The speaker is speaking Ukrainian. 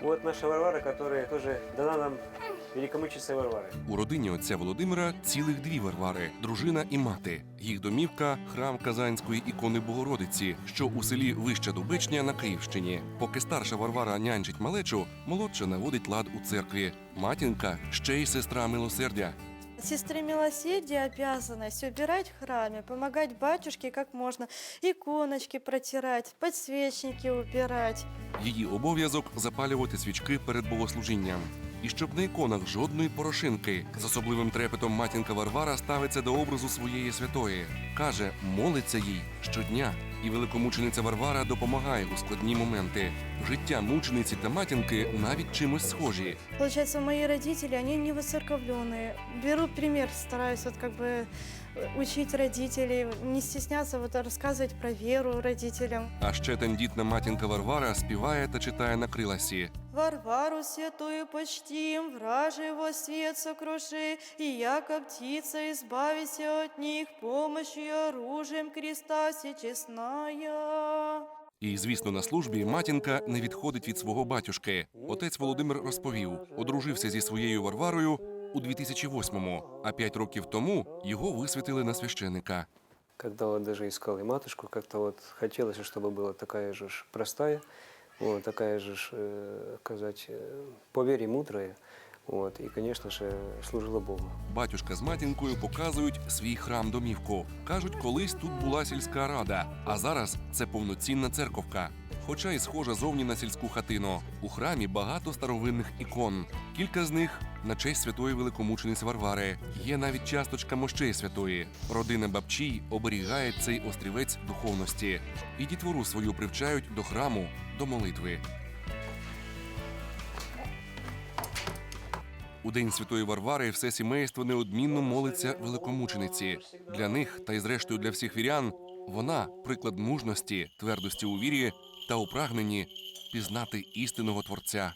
Вот наша Варвара, которая тоже дана нам великомучиться Варвары. У родині отця Володимира цілих дві Варвари дружина і мати. Їх домівка храм Казанської ікони Богородиці, що у селі Вища Дубичня на Київщині. Поки старша Варвара нянчить малечу, молодша наводить лад у церкві. Матінка ще й сестра милосердя. Сестры милосердия обязанность убирать в храме, помогать батюшке как можно, иконочки протирать, подсвечники убирать. Її обов'язок запалювати свічки перед богослужінням. І щоб на іконах жодної порошинки. З особливим трепетом матінка Варвара ставиться до образу своєї святої. Каже, молиться їй щодня І великомучениця Варвара допомагає у складні моменти. Життя мучениці та матінки навіть чимось схожі. Получается, мои родители, они не воцерковленные. Беру пример, стараюсь вот как бы э, учить родителей, не стесняться вот рассказывать про веру родителям. А ще тендітна матінка Варвара співає та читає на криласі. Варвару святую почтим, враже его свет сокруши, и яко птица избавися от них, помощью оружием креста всечестная. І, звісно, на службі матінка не відходить від свого батюшки. Отець Володимир розповів, одружився зі своєю Варварою у 2008-му, а п'ять років тому його висвятили на священика. Когда вот даже искал и матушку, как-то вот хотелось, чтобы была такая же ж простая, вот, такая же, ж, э, сказать, э, по вере мудрая, вот, и, конечно же, служила Богу. Батюшка з матінкою показують свій храм домівку. кажуть, колись тут була сільська рада, а зараз це повноцінна церковка. Хоча й схожа зовні на сільську хатину. У храмі багато старовинних ікон. Кілька з них на честь святої великомучениці Варвари. Є навіть часточка мощей святої. Родина Бабчій оберігає цей острівець духовності. І дітвору свою привчають до храму, до молитви. У день святої Варвари все сімейство неодмінно молиться великомучениці. Для них та й зрештою для всіх вірян вона приклад мужності, твердості у вірі та у прагненні пізнати істинного творця.